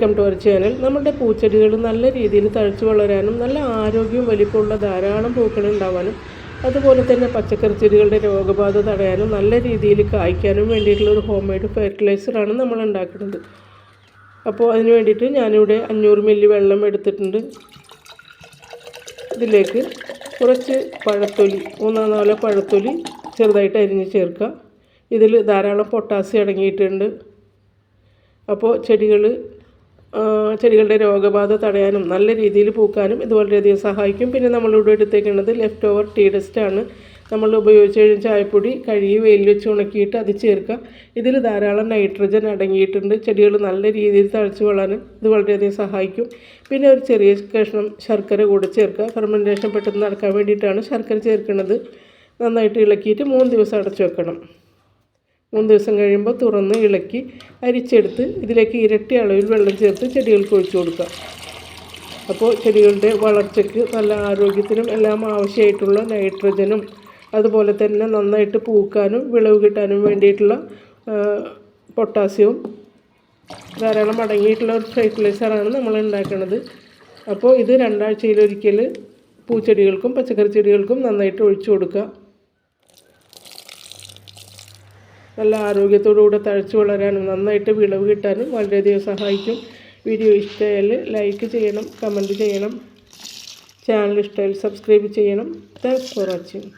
Welcome to our channel നമ്മുടെ പൂച്ചെടികൾ നല്ല രീതിയിൽ തഴച്ചു വളരാനും നല്ല ആരോഗ്യവും വലിപ്പമുള്ള ധാരാളം പൂക്കൾ ഉണ്ടാവാനും അതുപോലെ തന്നെ പച്ചക്കറി ചെടികളുടെ രോഗബാധ തടയാനും നല്ല രീതിയിൽ കായ്ക്കാനും വേണ്ടിയിട്ടുള്ള ഒരു ഹോം മെയ്ഡ് ഫെർട്ടിലൈസറാണ് നമ്മൾ ഉണ്ടാക്കുന്നത്. അപ്പോൾ അതിന് വേണ്ടിയിട്ട് ഞാനിവിടെ അഞ്ഞൂറ് മില്ലി വെള്ളം എടുത്തിട്ടുണ്ട്. ഇതിലേക്ക് കുറച്ച് പഴത്തൊലി മൂന്നോ നാലോ പഴത്തൊലി ചെറുതായിട്ട് അരിഞ്ഞ് ചേർക്കുക. ഇതിൽ ധാരാളം പൊട്ടാസ്യം അടങ്ങിയിട്ടുണ്ട്. അപ്പോൾ ചെടികൾ ചെടികളുടെ രോഗബാധ തടയാനും നല്ല രീതിയിൽ പൂക്കാനും ഇത് വളരെയധികം സഹായിക്കും. പിന്നെ നമ്മളിവിടെ എടുത്തേക്കുന്നത് ലെഫ്റ്റ് ഓവർ ടീ ഡസ്റ്റാണ് നമ്മൾ ഉപയോഗിച്ച് കഴിഞ്ഞ ചായപ്പൊടി കഴുകി വെയിൽ വെച്ച് ഉണക്കിയിട്ട് അത് ചേർക്കുക. ഇതിൽ ധാരാളം നൈട്രജൻ അടങ്ങിയിട്ടുണ്ട്. ചെടികൾ നല്ല രീതിയിൽ തഴച്ചു വളരാനും ഇത് വളരെയധികം സഹായിക്കും. പിന്നെ ഒരു ചെറിയ കഷ്ണം ശർക്കര കൂടെ ചേർക്കുക. ഫെർമെന്റേഷൻ പെട്ടെന്ന് നടക്കാൻ വേണ്ടിയിട്ടാണ് ശർക്കര ചേർക്കുന്നത്. നന്നായിട്ട് ഇളക്കിയിട്ട് മൂന്ന് ദിവസം അടച്ചു വെക്കണം. മൂന്ന് ദിവസം കഴിയുമ്പോൾ തുറന്ന് ഇളക്കി അരിച്ചെടുത്ത് ഇതിലേക്ക് ഇരട്ടി അളവിൽ വെള്ളം ചേർത്ത് ചെടികൾക്ക് ഒഴിച്ചു കൊടുക്കുക. അപ്പോൾ ചെടികളുടെ വളർച്ചയ്ക്ക് നല്ല ആരോഗ്യത്തിനും എല്ലാം ആവശ്യമായിട്ടുള്ള നൈട്രജനും അതുപോലെ തന്നെ നന്നായിട്ട് പൂക്കാനും വിളവ് കിട്ടാനും വേണ്ടിയിട്ടുള്ള പൊട്ടാസ്യവും ധാരാളം അടങ്ങിയിട്ടുള്ള ഒരു ഫെർട്ടിലൈസറാണ് നമ്മൾ ഉണ്ടാക്കുന്നത് അപ്പോൾ ഇത് രണ്ടാഴ്ചയിലൊരിക്കൽ പൂച്ചെടികൾക്കും പച്ചക്കറി ചെടികൾക്കും നന്നായിട്ട് ഒഴിച്ചു കൊടുക്കുക. നല്ല ആരോഗ്യത്തോടുകൂടെ തഴച്ചു വളരാനും നന്നായിട്ട് വിളവ് കിട്ടാനും വളരെയധികം സഹായിക്കും. വീഡിയോ ഇഷ്ടമായാൽ ലൈക്ക് ചെയ്യണം കമന്റ് ചെയ്യണം. ചാനൽ ഇഷ്ടമായാൽ സബ്സ്ക്രൈബ് ചെയ്യണം. Thanks for watching